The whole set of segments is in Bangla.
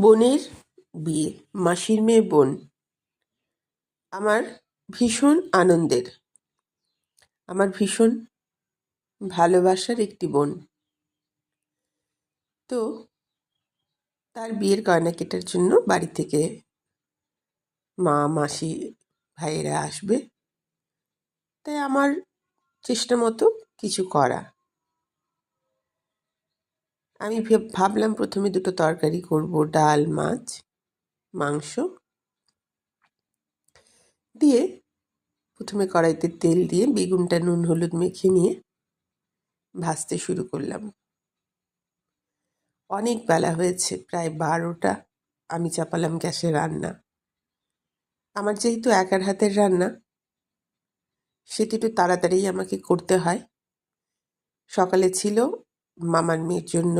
বোনের বিয়ে, মাসির মেয়ে বোন। আমার ভীষণ আনন্দের। আমার ভীষণ ভালোবাসার একটি বোন। তো তার বিয়ের গয়না কেটার জন্য বাড়ি থেকে মা, মাসি, ভাইয়েরা আসবে। তাই আমার চেষ্টা মতো কিছু করা। আমি ভাবলাম প্রথমে দুটো তরকারি করব, ডাল, মাছ, মাংস। দিয়ে প্রথমে কড়াইতে তেল দিয়ে বেগুনটা, নুন, হলুদ মেখে নিয়ে ভাজতে শুরু করলাম। অনেক বেলা হয়েছে, প্রায় বারোটা। আমি চাপালাম গ্যাসে রান্না। আমার যেহেতু একার হাতের রান্না, সেটি একটু তাড়াতাড়ি আমাকে করতে হয়। সকালে ছিল মামার মেয়ের জন্য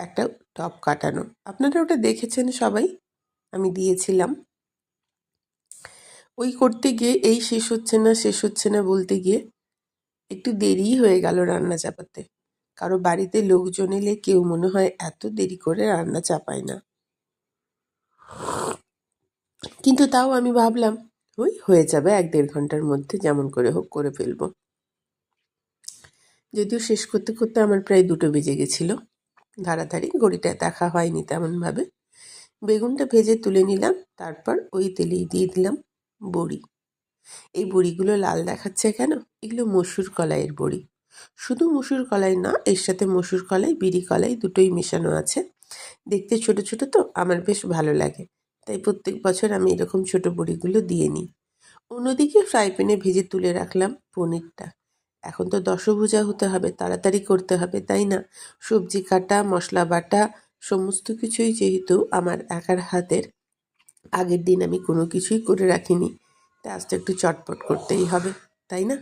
একটা টপ কাটানো। আপনারা ওটা দেখেছেন সবাই? আমি দিয়েছিলাম। ওই করতে গিয়ে এই শেষ হচ্ছে না, শেষ হচ্ছে না বলতে গিয়ে একটু দেরিই হয়ে গেল রান্না চাপাতে। কারও বাড়িতে লোকজন এলে কেউ মনে হয় এত দেরি করে রান্না চাপায় না। কিন্তু তাও আমি ভাবলাম, ওই হয়ে যাবে এক দেড় ঘণ্টার মধ্যে যেমন করে হোক করে ফেলব। যদিও শেষ করতে করতে আমার প্রায় দুটো বেজে গেছিল। ধারাধারি ঘড়িটা দেখা হয়নি তেমনভাবে। বেগুনটা ভেজে তুলে নিলাম, তারপর ওই তেলেই দিয়ে দিলাম বড়ি। এই বড়িগুলো লাল দেখাচ্ছে কেন? এগুলো মসুর কলাইয়ের বড়ি। শুধু মসুর কলাই না, এর সাথে মসুর কলাই, বিড়ি কলাই দুটোই মেশানো আছে। দেখতে ছোট ছোট তো, আমার বেশ ভালো লাগে। তাই প্রত্যেক বছর আমি এরকম ছোট বড়িগুলো দিয়ে নিই। অন্যদিকে ফ্রাই প্যানে ভেজে তুলে রাখলাম পনিরটা। এখন তো দশভুজা হতে হবে, তাড়াতাড়ি করতে হবে, তাই না? সবজি কাটা, মশলা বাটা, সমস্ত কিছুই যেহেতু আমার একার হাতের, আগের দিন আমি কোনো কিছুই করে রাখিনি। তাই আজটা একটু চটপট করতেই হবে, তাই না?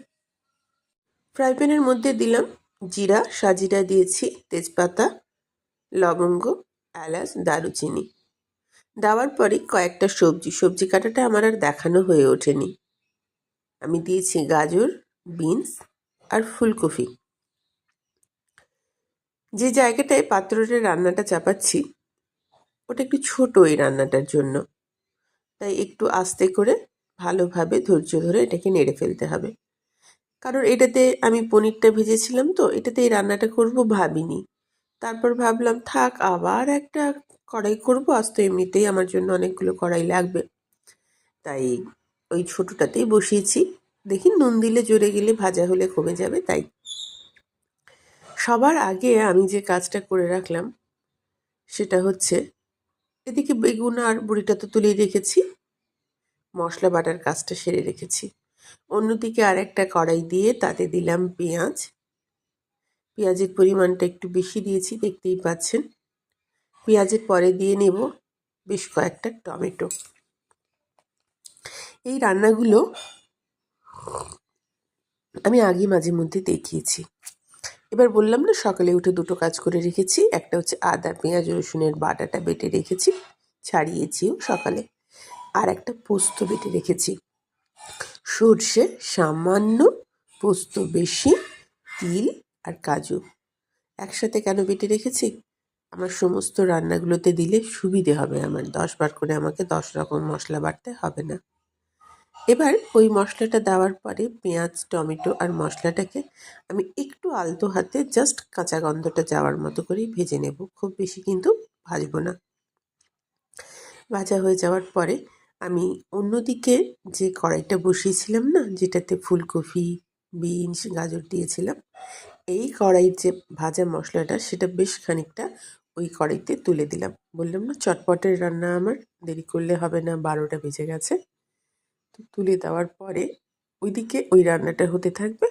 ফ্রাই প্যানের মধ্যে দিলাম জিরা, সাজিরা দিয়েছি, তেজপাতা, লবঙ্গ, এলাচ, দারুচিনি। দেওয়ার পরে কয়েকটা সবজি সবজি কাটাটা আমার আর দেখানো হয়ে ওঠেনি। আমি দিয়েছি গাজর, বিনস আর ফুলকপি। যে জায়গাটায় পাত্ররে রান্নাটা চাপাচ্ছি, ওটা একটু ছোট এই রান্নাটার জন্য। তাই একটু আস্তে করে ভালোভাবে ধৈর্য ধরে এটাকে নেড়ে ফেলতে হবে। কারণ এটাতে আমি পনিরটা ভেজেছিলাম তো, এটাতে এই রান্নাটা করব ভাবিনি। তারপর ভাবলাম, থাক, আবার একটা কড়াই করব, আজ তো এমনিতেই আমার জন্য অনেকগুলো কড়াই লাগবে। তাই ওই ছোটোটাতেই বসিয়েছি। দেখি নুন দিলে জোরে গেলে ভাজা হলে কমে যাবে, তাই। সবার আগে আমি যে কাজটা করে রাখলাম, সেটা হচ্ছে এদিকে বেগুন আর বুড়িটা তো তুলেই রেখেছি, মশলা বাটার কাজটা সেরে রেখেছি। অন্যদিকে আর একটা কড়াই দিয়ে তাতে দিলাম পেঁয়াজ। পেঁয়াজের পরিমাণটা একটু বেশি দিয়েছি, দেখতেই পাচ্ছেন। পেঁয়াজের পরে দিয়ে নেব বেশ কয়েকটা টমেটো। এই রান্নাগুলো আমি আগে মাঝে মধ্যে দেখিয়েছি। এবার বললাম না, সকালে উঠে দুটো কাজ করে রেখেছি। একটা হচ্ছে আদা, পেঁয়াজ, রসুনের বাটাটা বেটে রেখেছি ছাড়িয়েছিও সকালে। আর একটা পোস্ত বেটে রেখেছি। সর্ষে সামান্য পোস্ত বেশি, তিল আর কাজু। একসাথে কেন বেটে রেখেছি? আমার সমস্ত রান্নাগুলোতে দিলে সুবিধে হবে আমার। দশ বার করে আমাকে দশ রকম মশলা বাটতে হবে না। এবার ওই মশলাটা দেওয়ার পরে পেঁয়াজ, টমেটো আর মশলাটাকে আমি একটু আলতো হাতে জাস্ট কাঁচা গন্ধটা যাওয়ার মতো করেই ভেজে নেব। খুব বেশি কিন্তু ভাজবো না। ভাজা হয়ে যাওয়ার পরে আমি অন্যদিকে যে কড়াইটা বসিয়েছিলাম না, যেটাতে ফুলকপি, বিনস, গাজর দিয়েছিলাম, এই কড়াইয়ের যে ভাজা মশলাটা সেটা বেশ খানিকটা ওই কড়াইতে তুলে দিলাম। বললাম না, চটপটের রান্না আমার, দেরি করলে হবে না, বারোটা বেজে গেছে। তুলে দেওয়ার পরে ওইদিকে ওই রান্নাটা হতে থাকবে।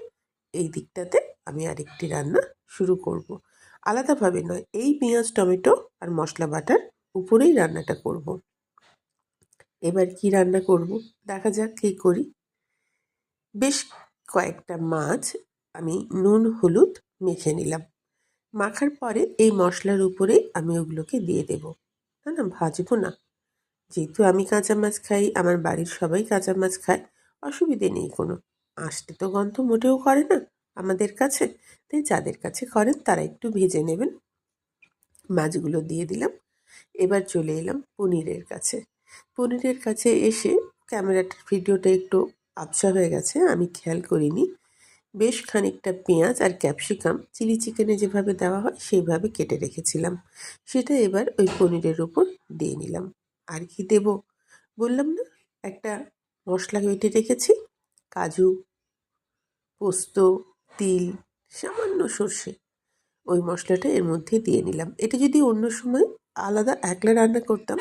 এই দিকটাতে আমি আরেকটি রান্না শুরু করব। আলাদাভাবে নয়, এই পেঁয়াজ, টমেটো আর মশলা বাটার উপরেই রান্নাটা করব। এবার কি রান্না করব? দেখা যাক কী করি। বেশ কয়েকটা মাছ আমি নুন, হলুদ মেখে নিলাম। মাখার পরে এই মশলার উপরে আমি ওগুলোকে দিয়ে দেব। না না, ভাজবো না। যেহেতু আমি কাঁচা মাছ খাই, আমার বাড়ির সবাই কাঁচা মাছ খায়, অসুবিধে নেই কোনো। আসতে তো গন্ধ মোটেও করে না আমাদের কাছে। তাই যাদের কাছে করেন তারা একটু ভেজে নেবেন। মাছগুলো দিয়ে দিলাম। এবার চলে এলাম পনিরের কাছে। পনিরের কাছে এসে ক্যামেরাটার ভিডিওটা একটু আবসা হয়ে গেছে, আমি খেয়াল করিনি। বেশ খানিকটা পেঁয়াজ আর ক্যাপসিকাম, চিলি চিকেনে যেভাবে দেওয়া হয়, সেইভাবে কেটে রেখেছিলাম। সেটা এবার ওই পনিরের উপর দিয়ে নিলাম। আর কি দেব। বললাম, না, একটা মশলা বেটে রেখেছি। কাজু, পোস্ত, তিল, সামান্য সর্ষে। ওই মশলাটা এর মধ্যে দিয়ে নিলাম। এটা যদি অন্য সময় আলাদা একলা রান্না করতাম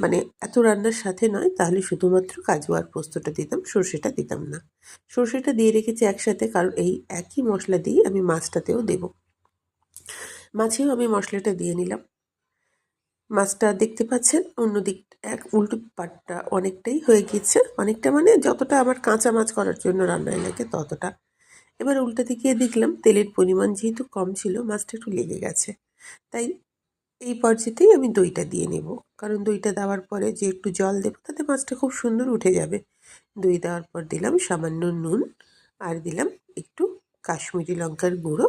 মানে এত রান্নার সাথে নয়, তাহলে শুধুমাত্র কাজু আর পোস্তটা দিতাম, সর্ষেটা দিতাম না। সর্ষেটা দিয়ে রেখেছি একসাথে, কারণ এই একই মশলা দিয়ে আমি মাছটাতেও দেব। মাছেও আমি মশলাটা দিয়ে নিলাম। মাছটা দেখতে পাচ্ছেন অন্য দিক এক উল্টো পাটটা অনেকটাই হয়ে গিয়েছে। অনেকটা মানে যতটা আমার কাঁচা মাছ করার জন্য রান্নায় লাগে ততটা। এবার উল্টা দিকে দেখলাম তেলের পরিমাণ যেহেতু কম ছিল, মাছটা একটু লেগে গেছে। তাই এই পর্যায়েতেই আমি দইটা দিয়ে নেব। কারণ দইটা দেওয়ার পরে যে একটু জল দেবো, তাতে মাছটা খুব সুন্দর উঠে যাবে। দই দেওয়ার পর দিলাম সামান্য নুন আর দিলাম একটু কাশ্মীরি লঙ্কার গুঁড়ো।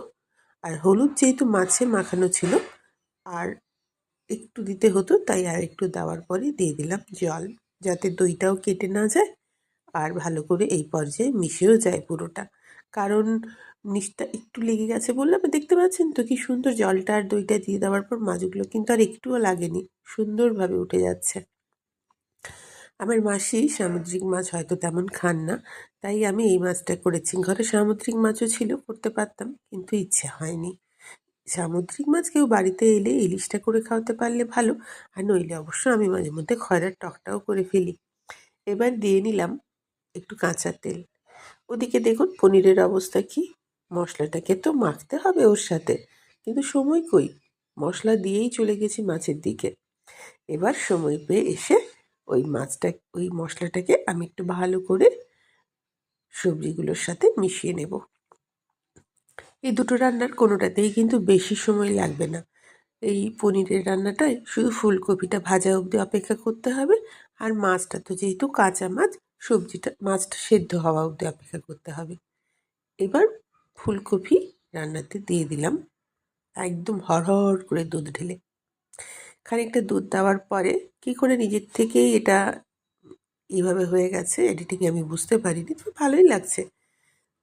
আর হলুদ যেহেতু মাছে মাখানো ছিল, আর একটু দিতে হতো, তাই আর একটু দেওয়ার পরে দিয়ে দিলাম জল, যাতে দইটাও কেটে না যায় আর ভালো করে এই পর্যায়ে মিশেও যায় পুরোটা। কারণ নিচটা একটু লেগে গেছে বললাম দেখতে পাচ্ছেন তো কি সুন্দর জলটা আর দইটা দিয়ে দেওয়ার পর মাছগুলো কিন্তু আর একটুও লাগেনি, সুন্দরভাবে উঠে যাচ্ছে। আমার মাসি সামুদ্রিক মাছ হয়তো তেমন খান না, তাই আমি এই মাছটা করেছি। ঘরে সামুদ্রিক মাছও ছিল, করতে পারতাম, কিন্তু ইচ্ছে হয়নি। সামুদ্রিক মাছ কেউ বাড়িতে এলে ইলিশটা করে খাওয়াতে পারলে ভালো, আর নইলে অবশ্য আমি মাঝে মধ্যে খয়রার টকটাও করে ফেলি। এবার দিয়ে নিলাম একটু কাঁচা তেল। ওদিকে দেখুন পনিরের অবস্থা কি। মশলাটাকে তো মাখতে হবে ওর সাথে, কিন্তু সময় কই? মশলা দিয়েই চলে গেছি মাছের দিকে। এবার সময় পেয়ে এসে ওই মাছটা, ওই মশলাটাকে আমি একটু ভালো করে সবজিগুলোর সাথে মিশিয়ে নেব। এই দুটো রান্নার কোনোটাতেই কিন্তু বেশি সময় লাগবে না। এই পনিরের রান্নাটায় শুধু ফুলকপিটা ভাজা অবধি অপেক্ষা করতে হবে আর মাছটা তো যেহেতু কাঁচা মাছ, সবজিটা, মাছটা সেদ্ধ হওয়া অবধি অপেক্ষা করতে হবে। এবার ফুলকপি রান্নাতে দিয়ে দিলাম একদম হরহর করে দুধ ঢেলে। খানিকটা দুধ দেওয়ার পরে কি করে নিজের থেকেই এটা এইভাবে হয়ে গেছে এডিটিং আমি বুঝতে পারিনি, তো ভালোই লাগছে।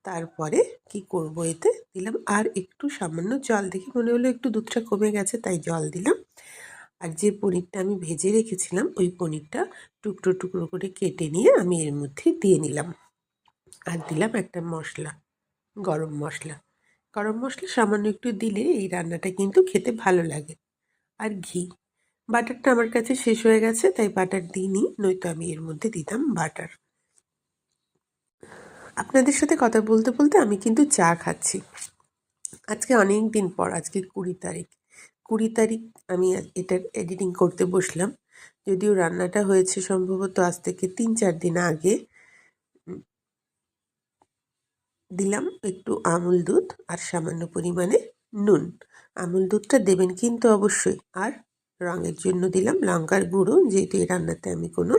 তারপরে কি করব এতে? দিলাম। আর একটু সামান্য জল দেখে মনে হলো একটু দুধটা কমে গেছে, তাই জল দিলাম। আর যে পনিরটা আমি ভেজে রেখেছিলাম, ওই পনিরটা টুকরো টুকরো করে কেটে নিয়ে আমি এর মধ্যে দিয়ে নিলাম। আর দিলাম একটা মশলা, গরম মশলা। গরম মশলা সামান্য একটু দিলে এই রান্নাটা কিন্তু খেতে ভালো লাগে। আর ঘি, বাটারটা আমার কাছে শেষ হয়ে গেছে, তাই বাটার দিই দিইনি, নয়তো আমি এর মধ্যে দিতাম বাটার। আপনাদের সাথে কথা বলতে বলতে আমি কিন্তু চা খাচ্ছি। আজকে অনেক দিন পর, আজকে কুড়ি তারিখ। কুড়ি তারিখ আমি এটার এডিটিং করতে বসলাম। যদিও রান্নাটা হয়েছে সম্ভবত আজ থেকে তিন চার দিন আগে। দিলাম একটু আমুল দুধ আর সামান্য পরিমাণে নুন। আমুল দুধটা দেবেন কিন্তু অবশ্যই। আর রঙের জন্য দিলাম লঙ্কার গুঁড়ো। যেহেতু এই রান্নাতে আমি কোনো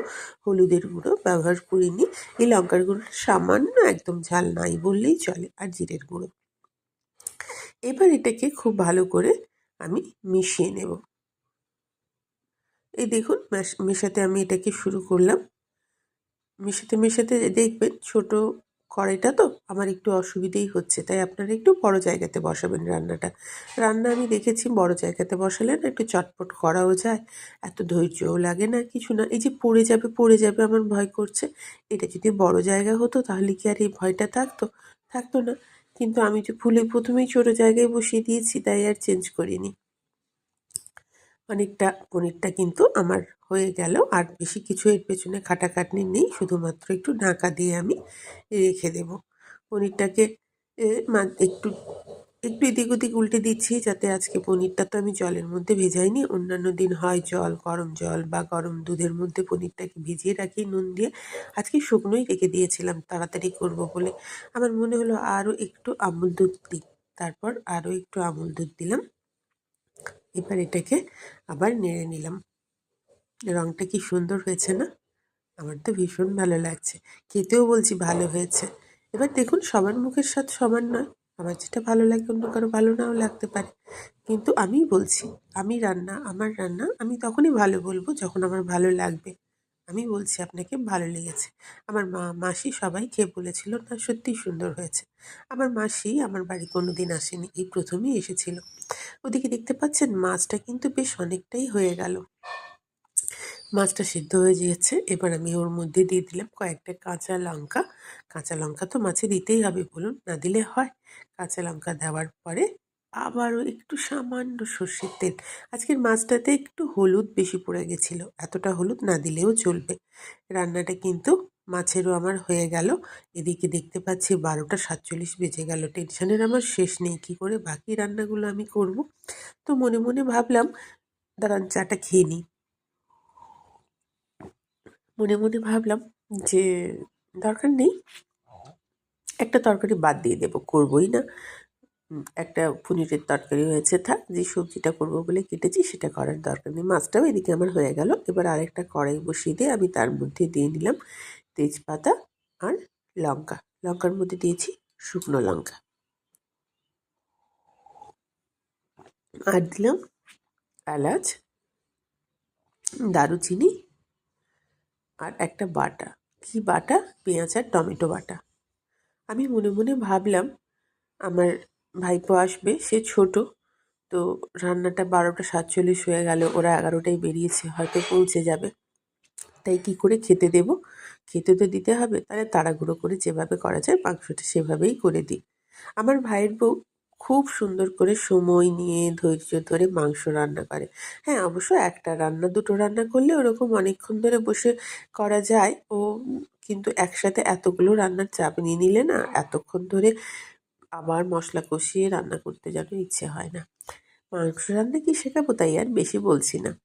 হলুদের গুঁড়ো ব্যবহার করিনি, এই লঙ্কার গুঁড়ো সামান্য একদম ঝাল নাই বললেই চলে, আর জিরের গুঁড়ো। এবার এটাকে খুব ভালো করে আমি মিশিয়ে নেব। এই দেখুন মেশাতে আমি এটাকে শুরু করলাম। মেশাতে মেশাতে দেখবেন ছোট কড়াইটা তো আমার একটু অসুবিধেই হচ্ছে, তাই আপনারা একটু বড় জায়গাতে বসাবেন রান্নাটা। রান্না আমি দেখেছি বড় জায়গাতে বসালে না একটু চটপট করাও যায়, এত ধৈর্যও লাগে না কিছু না। এই যে পড়ে যাবে পড়ে যাবে আমার ভয় করছে, এটা যদি বড় জায়গা হতো তাহলে কি আর এই ভয়টা থাকতো? থাকতো না। কিন্তু আমি যে ফুলে প্রথমেই ছোটো জায়গায় বসিয়ে দিয়েছি তাই আর চেঞ্জ করিনি। অনেকটা পনিরটা কিন্তু আমার হয়ে গেল। আর বেশি কিছু এর পেছনে খাটাখাটনি নেই, শুধুমাত্র একটু ঢাকা দিয়ে আমি রেখে দেব। পনিরটাকে একটু একটু এদিক ওদিক উল্টে দিচ্ছি যাতে আজকে পনিরটা তো আমি জলের মধ্যে ভেজাইনি। অন্যান্য দিন হয় জল, গরম জল বা গরম দুধের মধ্যে পনিরটাকে ভিজিয়ে রাখি, নুন দিয়ে। আজকে শুকনোই রেখে দিয়েছিলাম, তাড়াতাড়ি করব বলে। আমার মনে হলো আরও একটু আমুল দুধ দিই। তারপর আরও একটু আমুল দুধ দিলাম। এবার এটাকে আবার নেড়ে নিলাম। রঙটা কি সুন্দর হয়েছে না? আমার তো ভীষণ ভালো লাগছে। খেতেও বলছি ভালো হয়েছে। এবার দেখুন, সবার মুখের স্বাদ সমান নয়। আমার যেটা ভালো লাগে, অন্য কারও ভালো নাও লাগতে পারে। কিন্তু আমি বলছি, আমি রান্না, আমার রান্না আমি তখনই ভালো বলব যখন আমার ভালো লাগবে। আমি বলছি, আপনাকে ভালো লেগেছে। আমার মা, মাসি সবাই খেয়ে বলেছিল, না, সত্যিই সুন্দর হয়েছে। আমার মাসি আমার বাড়ি কোনো দিন আসেনি, এই প্রথমেই এসেছিল। ওদিকে দেখতে পাচ্ছেন, মাছটা কিন্তু বেশ অনেকটাই হয়ে গেল। মাছটা সিদ্ধ হয়ে গিয়েছে, এবার আমি ওর মধ্যে দিয়ে দিলাম কয়েকটা কাঁচা লঙ্কা। কাঁচা লঙ্কা তো মাছে দিতেই হবে, বলুন, না দিলে হয়। কাঁচা লঙ্কা দেওয়ার পরে আবারও একটু সামান্য সর্ষের তেল। আজকের মাছটাতে একটু হলুদ বেশি পড়ে গেছিল। এতটা হলুদ না দিলেও চলবে। রান্নাটা কিন্তু মাছেরও আমার হয়ে গেল। এদিকে দেখতে পাচ্ছি বারোটা সাতচল্লিশ বেজে গেল। টেনশনের আমার শেষ নেই। কী করে বাকি রান্নাগুলো আমি করব? তো মনে মনে ভাবলাম, দাঁড়ান চাটা খেয়ে নিই। মনে মনে ভাবলাম যে দরকার নেই। একটা তরকারি বাদ দিয়ে দেবো। করবোই না। একটা পনিরের তরকারি হয়েছে, থাক, যে সবজিটা করব বলে কেটেছি, সেটা করার দরকার নেই। মাছটাও এদিকে আমার হয়ে গেল। এবার আরেকটা কড়াই বসিয়ে দিয়ে আমি তার মধ্যে দিয়ে নিলাম তেজপাতা আর লঙ্কা। লঙ্কার মধ্যে দিয়েছি শুকনো লঙ্কা। আর দিলাম এলাচ, দারুচিনি আর একটা বাটা। কি বাটা? পেঁয়াজ আর টমেটো বাটা। আমি মনে মনে ভাবলাম, আমার ভাইপো আসবে, সে ছোট। তো রান্নাটা বারোটা সাতচল্লিশ হয়ে গেল, ওরা এগারোটায় বেরিয়েছে, হয়তো পৌঁছে যাবে। তাই কি করে খেতে দেব? খেতে তো দিতে হবে, তাহলে তাড়াহুড়ো করে যেভাবে করা যায় মাংসটা সেভাবেই করে দিই। আমার ভাইয়ের বউ খুব সুন্দর করে সময় নিয়ে ধৈর্য ধরে মাংস রান্না করে। হ্যাঁ অবশ্য একটা রান্না, দুটো রান্না করলে ওরকম অনেকক্ষণ ধরে বসে করা যায়। ও কিন্তু একসাথে এতগুলো রান্নার চাপ নিয়ে নিলে না, এতক্ষণ ধরে আবার মশলা কষিয়ে রান্না করতে যেন ইচ্ছে হয় না। মাংস রান্না কি শেখাবো তাই আর বেশি বলছি না।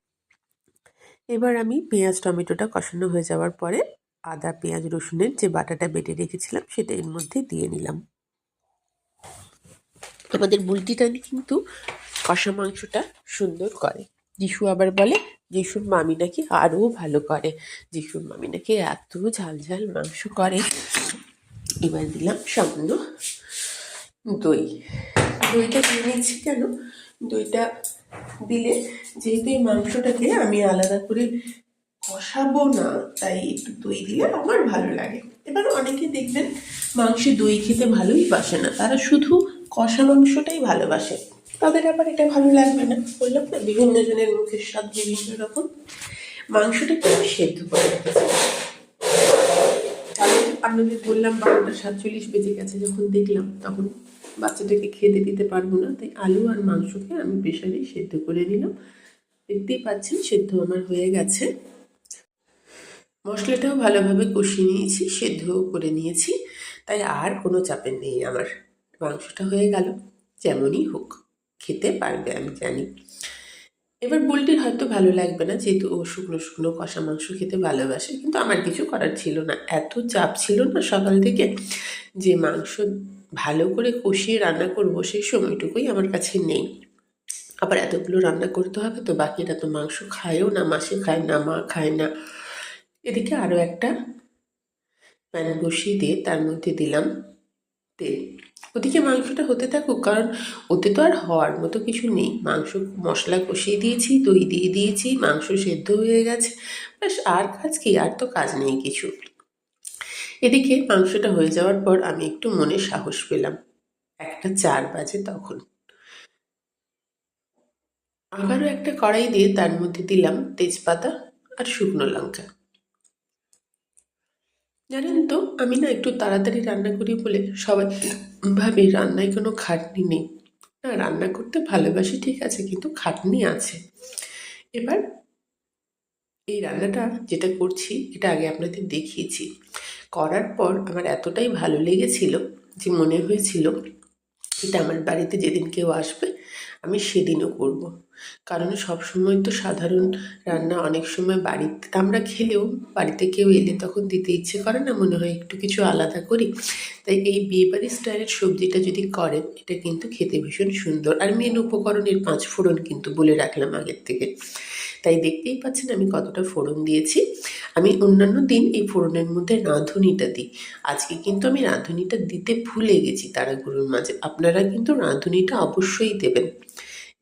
এবার আমি পেঁয়াজ, টমেটোটা কষানো হয়ে যাওয়ার পরে আদা, পেঁয়াজ, রসুনের যে বাটাটা বেটে রেখেছিলাম সেটা এর মধ্যে দিয়ে নিলাম। আমাদের বুলটিটা কিন্তু কষা মাংসটা সুন্দর করে। যিশু আবার বলে, যিশুর মামি নাকি আরও ভালো করে। যিশুর মামি নাকি এত ঝাল ঝাল মাংস করে। এবার দিলাম সামান্য দই। দইটা দিয়ে নিচ্ছি কেন? দইটা দিলে যেহেতু এই মাংসটাকে আমি আলাদা করে কষাবো না, তাই একটু দই দিলে আমার ভালো লাগে। এবার অনেকে দেখবেন মাংসে দই খেতে ভালোই বাসে না, তারা শুধু কষা মাংসটাই ভালোবাসে। তাদের আবার এটা ভালো লাগবে না। বললাম না, বিভিন্ন জনের মুখের স্বাদ বিভিন্ন রকম। মাংসটাকে আমি সেদ্ধ করে আমি বললাম বারোটা সাতচল্লিশ বেজে গেছে, যখন দেখলাম, তখন বাচ্চাটাকে খেতে দিতে পারব না, তাই আলু আর মাংসকে আমি প্রেশারে সেদ্ধ করে নিলাম। দেখতেই পাচ্ছেন সেদ্ধ আমার হয়ে গেছে। মশলাটাও ভালোভাবে কষিয়ে নিয়েছি, সেদ্ধও করে নিয়েছি, তাই আর কোনো চাপের নেই আমার। মাংসটা হয়ে গেল, যেমনই হোক, খেতে পারবে, আমি জানি। এবার বুলটির হয়তো ভালো লাগবে না, যেহেতু ও শুকনো শুকনো কষা মাংস খেতে ভালোবাসে, কিন্তু আমার কিছু করার ছিল না। এত চাপ ছিল না সকাল থেকে যে মাংস ভালো করে কষিয়ে রান্না করব সেই সময়টুকুই আমার কাছে নেই। আবার এতগুলো রান্না করতে হবে তো বাকিরা তো মাংস খায়ও না, মাসে খায় না, মা খায় না। এদিকে আরও একটা প্যান বসিয়ে দিয়ে তার মধ্যে দিলাম তেল। ওদিকে মাংসটা হতে থাকুক, কারণ ওতে তো আর হওয়ার মতো কিছু নেই। মাংস মশলা কষিয়ে দিয়েছি, দই দিয়ে দিয়েছি, মাংস সেদ্ধ হয়ে গেছে। ব্যাস, আর কাজ কি? আর তো কাজ নেই কিছু। এদিকে মাংসটা হয়ে যাওয়ার পর আমি একটু মনে সাহস পেলাম। একটা চার বাজে তখন। আবারও একটা কড়াই দিয়ে তার মধ্যে দিলাম তেজপাতা আর শুকনো লঙ্কা। জানেন তো, আমি না একটু তাড়াতাড়ি রান্না করি বলে সবাই ভাবে রান্নায় কোনো খাটনি নেই। না, রান্না করতে ভালোবাসি ঠিক আছে, কিন্তু খাটনি আছে। এবার এই রান্নাটা যেটা করছি, এটা আগে আপনাদের দেখিয়েছি। করার পর আমার এতটাই ভালো লেগেছিল যে মনে হয়েছিল এটা আমার বাড়িতে যেদিন কেউ আসবে, আমি সেদিনও করব। কারণ সব সময় তো সাধারণ রান্না অনেক সময় বাড়িতে, আমরা খেলেও বাড়িতে কেউ এলে তখন দিতে ইচ্ছে করে না, মনে হয় একটু কিছু আলাদা করি। তাই এই বিয়েবাড়ি স্টাইলের সবজিটা যদি করেন, এটা কিন্তু খেতে ভীষণ সুন্দর। আর মেন উপকরণের পাঁচ ফোড়ন কিন্তু বলে রাখলাম আগের থেকে। তাই দেখতেই পাচ্ছেন আমি কতটা ফোড়ন দিয়েছি। আমি অন্যান্য দিন এই ফোড়নের মধ্যে রাঁধুনিটা দিই। আজকে কিন্তু আমি রাঁধুনিটা দিতে ভুলে গেছি তারাগুলোর মাঝে। আপনারা কিন্তু রাঁধুনিটা অবশ্যই দেবেন।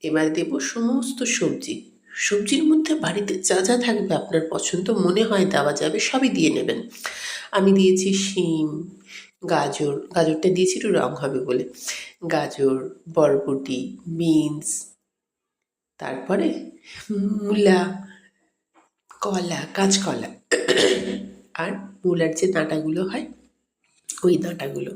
এবার দেব সমস্ত সবজি। সবজির মধ্যে বাড়িতে যা যা থাকবে আপনার পছন্দ মনে হয় দেওয়া যাবে সবই দিয়ে নেবেন। আমি দিয়েছি শিম, গাজর, গাজরটা দিয়েছি একটু রং হবে বলে। গাজর, বরবটি, বিনস তারপরে মূলা, কলা, কাঁচকলা। আর মূলার যে ডাঁটাগুলো হয়, ওই ডাঁটাগুলো।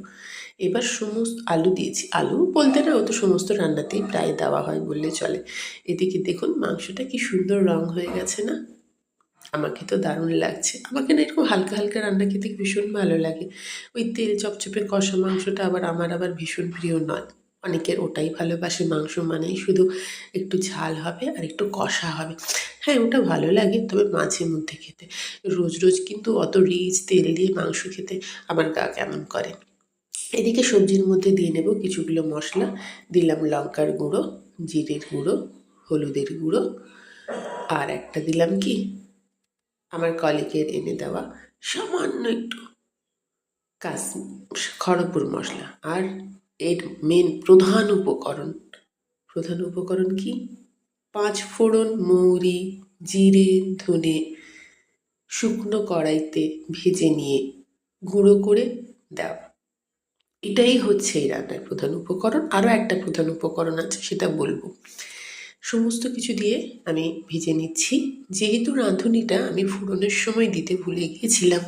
এবার সমস্ত আলু দিয়েছি। আলু বলতে না, ও তো সমস্ত রান্নাতেই প্রায় দেওয়া হয় বললে চলে। এদিকে দেখুন, মাংসটা কি সুন্দর রং হয়ে গেছে না? আমাকে তো দারুণ লাগছে। আমাকে না এরকম হালকা হালকা রান্না খেতে ভীষণ ভালো লাগে। ওই তেল চপচপে কষা মাংসটা আবার, আমার আবার ভীষণ প্রিয় নয়। অনেকের ওটাই ভালোবাসে, মাংস মানেই শুধু একটু ঝাল হবে আর একটু কষা হবে। হ্যাঁ ওটা ভালো লাগে তবে মাঝে মধ্যে খেতে। রোজ রোজ কিন্তু অত রিচ তেল দিয়ে মাংস খেতে আমার গা কেমন করে। এদিকে সবজির মধ্যে দিয়ে নেব কিছুগুলো মশলা, দিলাম লঙ্কার গুঁড়ো, জিরের গুঁড়ো, হলুদের গুঁড়ো আর একটা দিলাম কি? আমার কলিকের এনে দেওয়া সামান্য একটু কাশ খড়গপুর মশলা আর এর মেন প্রধান উপকরণ। প্রধান উপকরণ কি? পাঁচ ফোড়ন মৌরি, জিরে, ধনে শুকনো কড়াইতে ভেজে নিয়ে গুঁড়ো করে দেওয়া এটাই হচ্ছে এই রান্নার প্রধান উপকরণ। আরও একটা প্রধান উপকরণ আছে, সেটা বলব। সমস্ত কিছু দিয়ে আমি ভেজে নিচ্ছি। যেহেতু রাঁধুনিটা আমি ফোড়নের সময় দিতে ভুলে গিয়েছিলাম,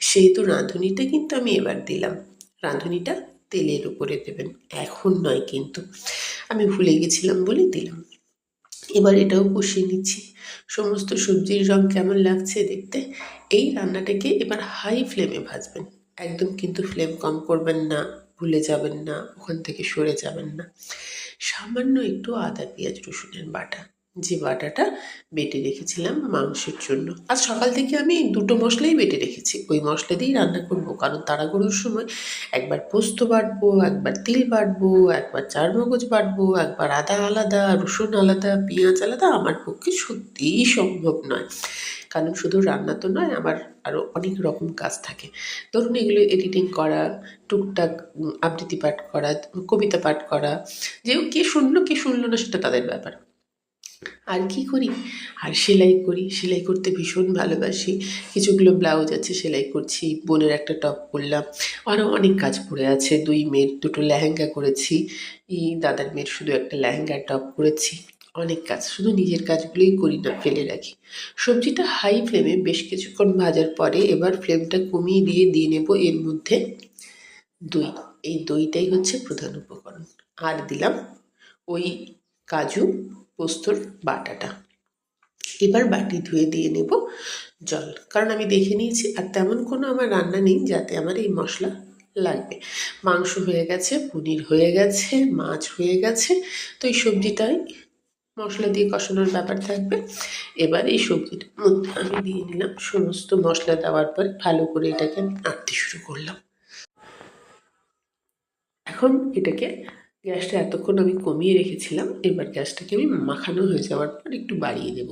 সেহেতু রাঁধুনিটা কিন্তু আমি এবার দিলাম। রাঁধুনিটা তেলের উপরে দেবেন। এখন নয় কিন্তু। আমি ভুলে গেছিলাম বলে দিলাম। এবার এটাও কষিয়ে নিচ্ছি। সমস্ত সবজির রং কেমন লাগছে দেখতে? এই রান্নাটাকে এবার হাই ফ্লেমে ভাজবেন। একদম কিন্তু ফ্লেম কম করবেন না, ভুলে যাবেন না, ওখান থেকে সরে যাবেন না। সামান্য একটু আদা, পেঁয়াজ, রসুনের বাটা। যে বাটাটা বেটে রেখেছিলাম মাংসের জন্য। আজ সকাল থেকে আমি দুটো মশলাই বেটে রেখেছি। ওই মশলা দিয়েই রান্না করব, কারণ তাড়াহুড়োর সময় একবার পোস্ত বাটবো, একবার তিল বাটবো, একবার চারমগজ বাটবো, একবার আদা আলাদা, রসুন আলাদা, পেঁয়াজ আলাদা আমার পক্ষে সত্যিই সম্ভব নয়। কারণ শুধু রান্না তো নয়, আমার আরও অনেক রকম কাজ থাকে। ধরুন এগুলো এডিটিং করা, টুকটাক আবৃত্তি পাঠ করা, কবিতা পাঠ করা, যে কে শুনলো কে শুনলো না সেটা তাদের ব্যাপার। আর কি করি? আর সেলাই করি, সেলাই করতে ভীষণ ভালোবাসি। কিছুগুলো ব্লাউজ আছে, সেলাই করছি, বোনের একটা টপ করলাম। আরও অনেক কাজ পড়ে আছে, দুই মেয়ের দুটো লেহেঙ্গা করেছি। দাদার মেয়ের শুধু একটা লেহেঙ্গা টপ করেছি। অনেক কাজ, শুধু নিজের কাজগুলোই করি না, ফেলে রাখি। সবজিটা হাই ফ্লেমে বেশ কিছুক্ষণ ভাজার পরে এবার ফ্লেমটা কমিয়ে দিয়ে দিয়ে নেব এর মধ্যে দই। এই দইটাই হচ্ছে প্রধান উপকরণ। আর দিলাম ওই কাজু পোস্তর বাটাটা। এবার বাটি ধুয়ে দিয়ে নেব জল। কারণ আমি দেখে নিয়েছি, আর তেমন কোনো আমার রান্না নেই যাতে আমার এই মশলা লাগবে। মাংস হয়ে গেছে, পনির হয়ে গেছে, মাছ হয়ে গেছে, তো এই সবজিটাই মশলা দিয়ে কষানোর ব্যাপার থাকবে। এবার এই সবজিটার মধ্যে আমি দিয়ে নিলাম সমস্ত মশলা দেওয়ার পর ভালো করে এটাকে আমি নাড়তে শুরু করলাম। এখন এটাকে গ্যাসটা এতক্ষণ আমি কমিয়ে রেখেছিলাম, এবার গ্যাসটাকে আমি মাখানো হয়ে যাওয়ার পর একটু বাড়িয়ে দেব।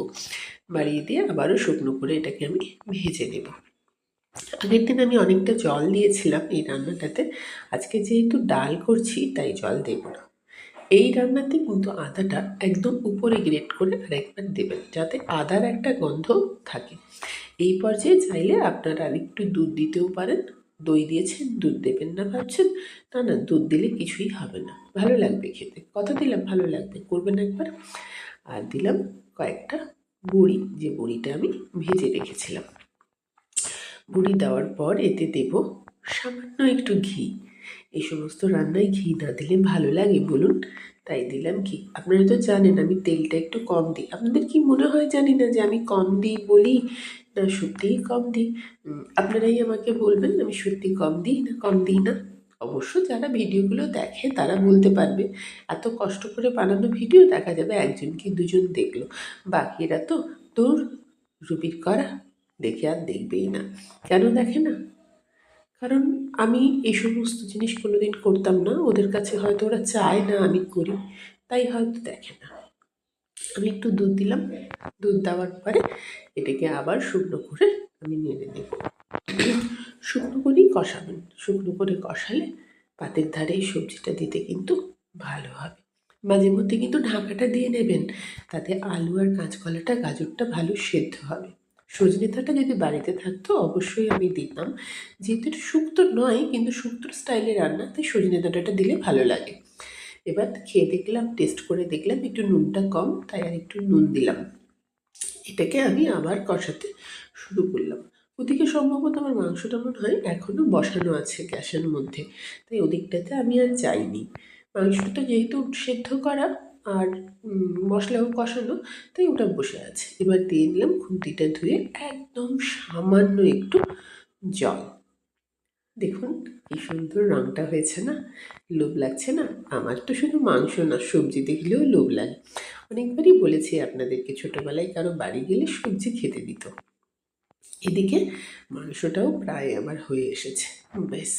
বাড়িয়ে দিয়ে আবারও শুকনো করে এটাকে আমি ভেজে নেব। আগের দিন আমি অনেকটা জল দিয়েছিলাম এই রান্নাটাতে, আজকে যেহেতু ডাল করছি তাই জল দেব না। এই রান্নাতে কিন্তু আদাটা একদম উপরে গ্রেট করে আরেকবার দেবেন, যাতে আদার একটা গন্ধ থাকে। এই পর্যায়ে চাইলে আপনারা আরেকটু দুধ দিতেও পারেন দই দিয়েছেন, দুধ দেবেন না ভাবছেন না না, দুধ দিলে কিছুই হবে না। ভালো লাগবে খেতে। কথা দিলাম, ভালো লাগবে। করবেন একবার। আর দিলাম কয়েকটা বড়ি যে বড়িটা আমি ভেজে রেখেছিলাম। বড়ি দেওয়ার পর এতে দেব সামান্য একটু ঘি। এই সমস্ত রান্নায় ঘি না দিলে ভালো লাগে বলুন। তাই দিলাম ঘি। আপনারা তো জানেন, আমি তেলটা একটু কম দিই। আপনাদের কি মনে হয় জানি না যে আমি কম দিই বলি? না, সত্যিই কম দিই। আপনারাই আমাকে বলবেন, আমি সত্যি কম দিই না, কম দিই না? অবশ্য যারা ভিডিওগুলো দেখে, তারা বলতে পারবে। এত কষ্ট করে বানানো ভিডিও দেখা যাবে, একজন কি দুজন দেখল? বাকিরা তো তোর রুবির করা, দেখে আর দেখবেই না। কেন দেখে না? কারণ আমি এই সমস্ত জিনিস কোনোদিন করতাম না। ওদের কাছে হয়তো ওরা চায়, না, আমি করি। তাই হয়তো দেখে না। আমি একটু দুধ দিলাম। দুধ দেওয়ার পরে এটাকে আবার শুকনো করে আমি নেড়ে নেব শুকনো করেই কষাবেন। শুকনো করে কষালে পাতের ধারে এই সবজিটা দিতে কিন্তু ভালো হবে। মাঝে মধ্যে কিন্তু ঢাকাটা দিয়ে নেবেন, তাতে আলু আর কাঁচকলাটা, গাজরটা ভালো সেদ্ধ হবে। সজনে ডাঁটা যদি বাড়িতে থাকতো অবশ্যই আমি দিতাম। যেহেতু এটা শুক্তো নয়, কিন্তু শুক্তোর স্টাইলে রান্না তাই সজনে ডাঁটাটা দিলে ভালো লাগে। এবার খেয়ে দেখলাম টেস্ট করে দেখলাম, একটু নুনটা কম, তাই আর একটু নুন দিলাম। এটাকে আমি আবার কষাতে শুরু করলাম। ওদিকে সম্ভবত আমার মাংসটা মনে হয় এখনও বসানো আছে গ্যাসের মধ্যে, তাই ওদিকটাতে আমি আর যাইনি। মাংসটা যেহেতু সেদ্ধ করা আর মশলাও কষানো, তাই ওটা বসে আছে। এবার দিয়ে দিলাম খুন্তিটা ধুয়ে একদম সামান্য একটু জল। দেখুন কি সুন্দর রঙটা হয়েছে না? লোভ লাগছে না? আমার তো শুধু মাংস না, সবজি দেখলেও লোভ লাগে। অনেকবারই বলেছি আপনাদেরকে ছোটোবেলায় কারও বাড়ি গেলে সবজি খেতে দিত। এদিকে মাংসটাও প্রায় আমার হয়ে এসেছে। বেশ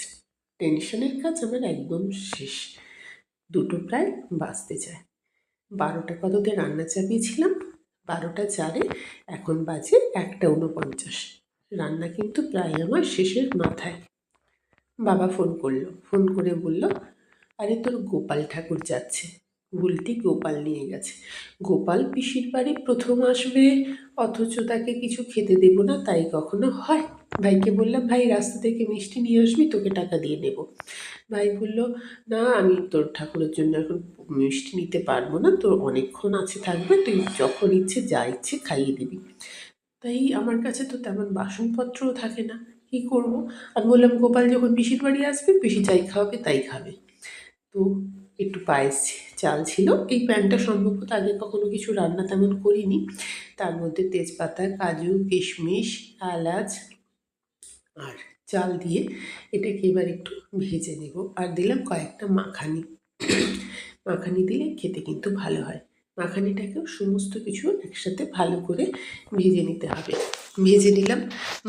টেনশনের কাজ আমার একদম শেষ। দুটো প্রায় বাজতে যায় বারোটা কততে রান্না চাপিয়েছিলাম, বারোটা চারে এখন বাজে একটা উনপঞ্চাশ রান্না কিন্তু প্রায় আমার শেষের মাথায়। বাবা ফোন করল, ফোন করে বলল, আরে তোর গোপাল ঠাকুর যাচ্ছে। বুলটি গোপাল নিয়ে গেছে। গোপাল পিসির বাড়ি প্রথম আসবে, অথচ তাকে কিছু খেতে দেব না, তাই কখনো হয়। ভাইকে বললাম, ভাই, রাস্তা থেকে মিষ্টি নিয়ে আসবি, তোকে টাকা দিয়ে নেব। ভাই বলল, না, আমি তোর ঠাকুরের জন্য এখন মিষ্টি নিতে পারব না, তোর অনেকক্ষণ আছে থাকবে, তুই যখন ইচ্ছে, যা ইচ্ছে খাইয়ে দিবি। তাই আমার কাছে তো তেমন বাসনপত্রও থাকে না। কী করব? আমি বললাম, গোপাল যখন পিসির বাড়ি আসবে, পিসি যাই খাওয়াবে, তাই খাবে। তো একটু পায়েস চাল ছিল। এই প্যানটা সম্ভবত আগে কখনো কিছু রান্না তেমন করিনি। তার মধ্যে তেজপাতা, কাজু, কিশমিশ, এলাচ আর চাল দিয়ে এটাকে এবার একটু ভেজে নেব। আর দিলাম কয়েকটা মাখানি। মাখানি দিলে খেতে কিন্তু ভালো হয়। মাখানিটাকেও সমস্ত কিছু একসাথে ভালো করে ভেজে নিতে হবে। ভেজে নিলাম।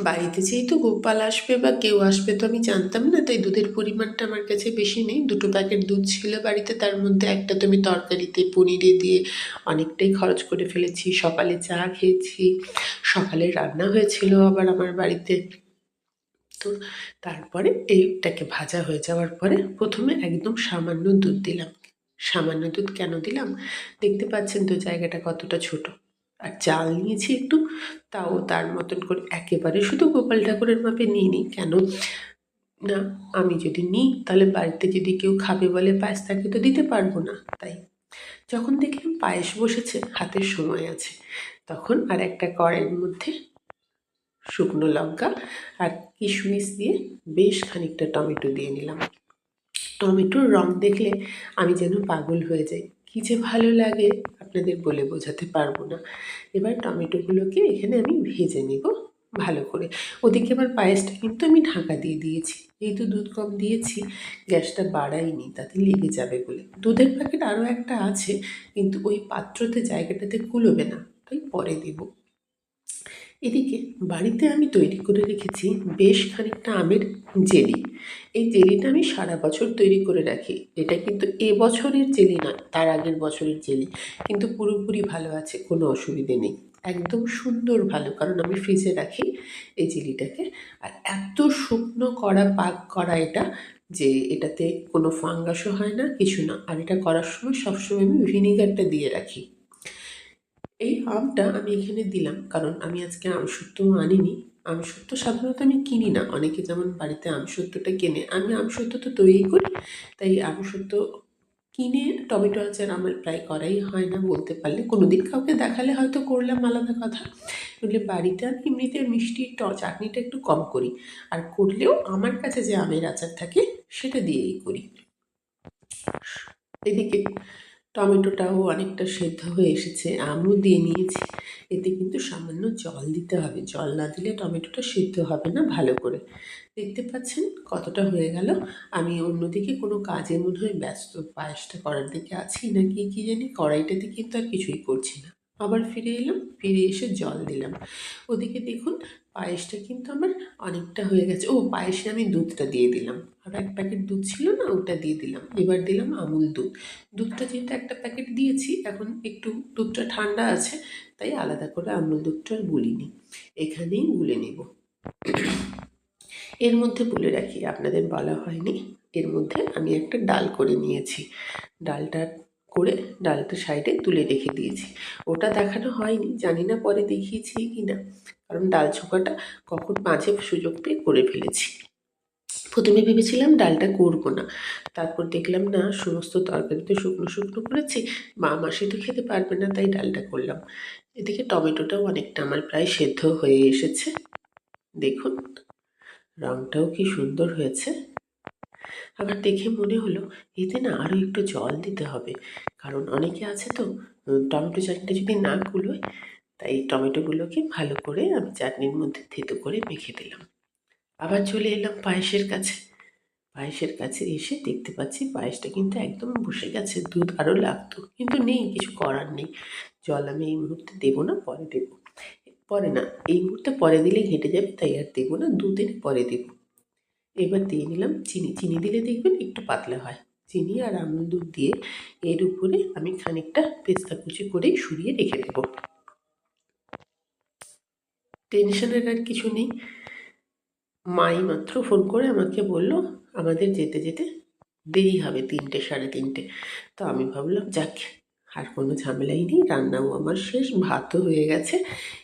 বাড়িতে যেহেতু গোপাল আসবে বা কেউ আসবে তো আমি জানতাম না, তাই দুধের পরিমাণটা আমার কাছে বেশি নেই। দুটো প্যাকেট দুধ ছিল বাড়িতে, তার মধ্যে একটা তো আমি তরকারিতে পনিরে দিয়ে অনেকটাই খরচ করে ফেলেছি। সকালে চা খেয়েছি, সকালে রান্না হয়েছিল আবার আমার বাড়িতে। তো তারপরে এইটাকে ভাজা হয়ে যাওয়ার পরে প্রথমে একদম সামান্য দুধ দিলাম। সামান্য দুধ কেন দিলাম? দেখতে পাচ্ছেন তো জায়গাটা কতটা ছোট। আর চাল নিয়েছি একটু, তাও তার মতন করে একেবারে শুধু গোপাল ঠাকুরের মাপে নিয়ে নিই কেন? না, আমি যদি নিই, তাহলে বাড়িতে যদি কেউ খাবে বলে পায়েস তাকে তো দিতে পারব না, তাই। যখন দেখলাম পায়েস বসেছে, হাতের সময় আছে, তখন আর একটা কড়াইয়ের মধ্যে শুকনো লঙ্কা আর কিশমিশ দিয়ে বেশ খানিকটা টমেটো দিয়ে নিলাম। টমেটোর রং দেখলে আমি যেন পাগল হয়ে যাই। কী যে ভালো লাগে আপনাদের বলে বোঝাতে পারব না। এবার টমেটোগুলোকে এখানে আমি ভেজে নেব ভালো করে। ওদিকে আবার পায়েসটা কিন্তু আমি ঢাকা দিয়ে দিয়েছি। যেহেতু দুধ কম দিয়েছি, গ্যাসটা বাড়াইনি, তাতে লেগে যাবে বলে। দুধের প্যাকেট আরও একটা আছে, কিন্তু ওই পাত্রতে জায়গাটাতে কুলোবে না, তাই পরে দেবো। এদিকে বাড়িতে আমি তৈরি করে রেখেছি বেশ খানিকটা আমের জেলি। এই জেলিটা আমি সারা বছর তৈরি করে রাখি। এটা কিন্তু এ বছরের জেলি না তার আগের বছরের জেলি। কিন্তু পুরোপুরি ভালো আছে, কোনো অসুবিধে নেই। একদম সুন্দর ভালো, কারণ আমি ফ্রিজে রাখি এই জেলিটাকে। আর এত শুকনো করা পাক করা এটা যে এটাতে কোনো ফাঙ্গাসও হয় না, কিছু না। আর এটা করার সময় সবসময় আমি ভিনিগারটা দিয়ে রাখি। এই আমটা আমি এখানে দিলাম, কারণ আমি আজকে আমসত্ত্ব আনিনি। আমসত্ত্ব সাধারণত আমি কিনি না। অনেকে যেমন বাড়িতে আমসত্ত্বটা কেনে, আমি আমসত্ত্ব তো তৈরি করি, তাই আমসত্ত্ব কিনে টমেটো আচার আমার প্রায় করাই হয় না বলতে পারলে। কোনো দিন কাউকে দেখালে হয়তো করলাম আলাদা কথা। নইলে বাড়িতে আমি এমনিতে মিষ্টি চাটনিটা একটু কম করি। আর করলেও আমার কাছে যে আমের আচার থাকে, সেটা দিয়েই করি। এদিকে টমেটোটাও অনেকটা সেদ্ধ হয়ে এসেছে, আমও দিয়ে নিয়েছি। এতে কিন্তু সামান্য জল দিতে হবে। জল না দিলে টমেটোটা সেদ্ধ হবে না ভালো করে। দেখতে পাচ্ছেন কতটা হয়ে গেল? আমি অন্যদিকে কোনো কাজে মনে হয় ব্যস্ত, পায়েসটা করার দিকে আছি নাকি কি জানি? কড়াইটাতে কিন্তু আর কিছুই করছি না। আবার ফিরে এলাম, ফিরে এসে জল দিলাম। ওদিকে দেখুন, পায়েসটা কিন্তু আমার অনেকটা হয়ে গেছে। ও, পায়েসে আমি দুধটা দিয়ে দিলাম। আর এক প্যাকেট দুধ ছিল না, ওটা দিয়ে দিলাম। এবার দিলাম আমুল দুধ। দুধটা যেহেতু একটা প্যাকেট দিয়েছি, এখন একটু দুধটা ঠান্ডা আছে, তাই আলাদা করে আমুল দুধটা আর গুলিনি। এখানেই গুলে নেব। এর মধ্যে বলে রাখি, আপনাদের বলা হয়নি, এর মধ্যে আমি একটা ডাল করে নিয়েছি। ডালটা করে ডালটা সাইডে তুলে রেখে দিয়েছি। ওটা দেখানো হয়নি, জানি না পরে দেখিয়েছি কি না। কারণ ডাল ছোকাটা কখন মাঝে সুযোগ পেয়ে করে ফেলেছি। প্রথমে ভেবেছিলাম ডালটা করব না। তারপর দেখলাম, না, সমস্ত তরকারি তো শুকনো শুকনো করেছি, মা মাসি তো খেতে পারবে না, তাই ডালটা করলাম। এদিকে টমেটোটাও অনেকটা আমার প্রায় সেদ্ধ হয়ে এসেছে। দেখুন রঙটাও কি সুন্দর হয়েছে। আবার দেখে মনে হলো এতে না আরও একটু জল দিতে হবে। কারণ অনেকে আছে তো টমেটো চাটনিটা যদি না কুলোয় তাই টমেটোগুলোকে ভালো করে আমি চাটনির মধ্যে থেতো করে মেখে দিলাম। আবার চলে এলাম পায়েসের কাছে। পায়েসের কাছে এসে দেখতে পাচ্ছি পায়েসটা কিন্তু একদম বসে গেছে, দুধ আরও লাগতো, কিন্তু নেই, কিছু করার নেই। জল আমি এই মুহূর্তে দেবো না, পরে দেবো। পরে না, এই মুহূর্তে পরে দিলে ঘেটে যাবে, তাই আর দেবো না, দুদিন পরে দেবো। এবার দিয়ে নিলাম চিনি। চিনি দিলে দেখবেন একটু পাতলা হয়। চিনি আর আমুল দুধ দিয়ে এর উপরে আমি খানিকটা পেস্তা কুচি করে সরিয়ে রেখে দেব। টেনশনের আর কিছু নেই। মাই মাত্র ফোন করে আমাকে বলল, আমাদের যেতে যেতে দেরি হবে তিনটে, সাড়ে তিনটে। তো আমি ভাবলাম, যাক আর কোনো ঝামেলাই নেই, রান্নাও আমার শেষ, ভাতও হয়ে গেছে,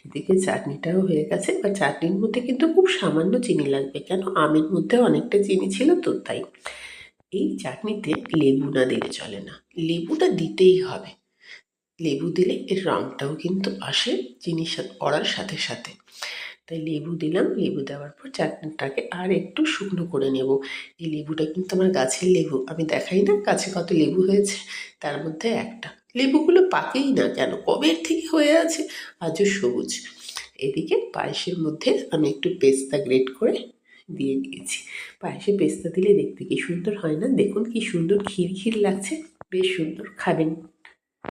এদিকে চাটনিটাও হয়ে গেছে বা চাটনির মধ্যে কিন্তু খুব সামান্য চিনি লাগবে, কেন আমের মধ্যে অনেকটা চিনি ছিল তো তাই। এই চাটনিতে লেবু না দিলে চলে না, লেবুটা দিতেই হবে। লেবু দিলে এর রঙটাও কিন্তু আসে চিনি পড়ার সাথে সাথে। তাই লেবু দিলাম, লেবু দেওয়ার পর চাটনিটাকে আর একটু শুকনো করে নেব। এই লেবুটা কিন্তু আমার গাছের লেবু, আমি দেখাই না গাছে কত লেবু হয়েছে, তার মধ্যে একটা। লেবুগুলো পাকেই না কেন? কবের থেকে হয়ে আছে? আজও সবুজ। এদিকে পায়েসের মধ্যে আমি একটু পেস্তা গ্রেট করে দিয়ে দিয়েছি। পায়েসে পেস্তা দিলে দেখতে কি সুন্দর হয় না? দেখুন কি সুন্দর ক্ষীর ক্ষীর লাগছে। বেশ সুন্দর, খাবেন।